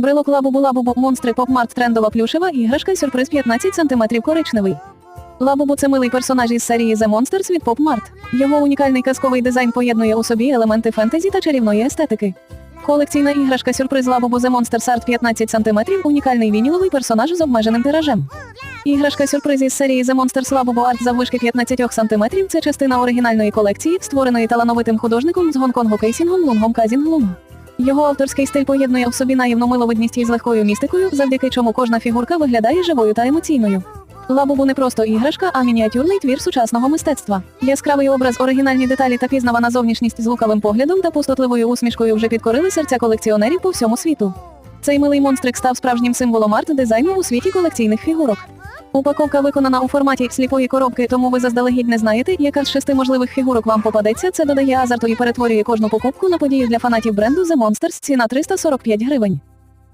Брелок лабубу лабубу монстри поп-март трендова плюшева іграшка сюрприз 15 см коричневий. Лабубу це милий персонаж із серії The Monsters від Pop Mart. Його унікальний казковий дизайн поєднує у собі елементи фентезі та чарівної естетики. Колекційна іграшка сюрприз Лабубу The Monsters Art 15 см унікальний вініловий персонаж з обмеженим тиражем. Іграшка сюрприз із серії The Monsters Labubu Art заввишки 15 см це частина оригінальної колекції, створеної талановитим художником з Гонконгу Кейсінгом Лунгом Казінглум. Його авторський стиль поєднує в собі наївну миловидність із легкою містикою, завдяки чому кожна фігурка виглядає живою та емоційною. Лабубу не просто іграшка, а мініатюрний твір сучасного мистецтва. Яскравий образ, оригінальні деталі та пізнавана зовнішність з лукавим поглядом та пустотливою усмішкою вже підкорили серця колекціонерів по всьому світу. Цей милий монстрик став справжнім символом арт-дизайну у світі колекційних фігурок. Упаковка виконана у форматі сліпої коробки, тому ви заздалегідь не знаєте, яка з шести можливих фігурок вам попадеться. Це додає азарту і перетворює кожну покупку на подію для фанатів бренду The Monsters. Ціна 345 гривень.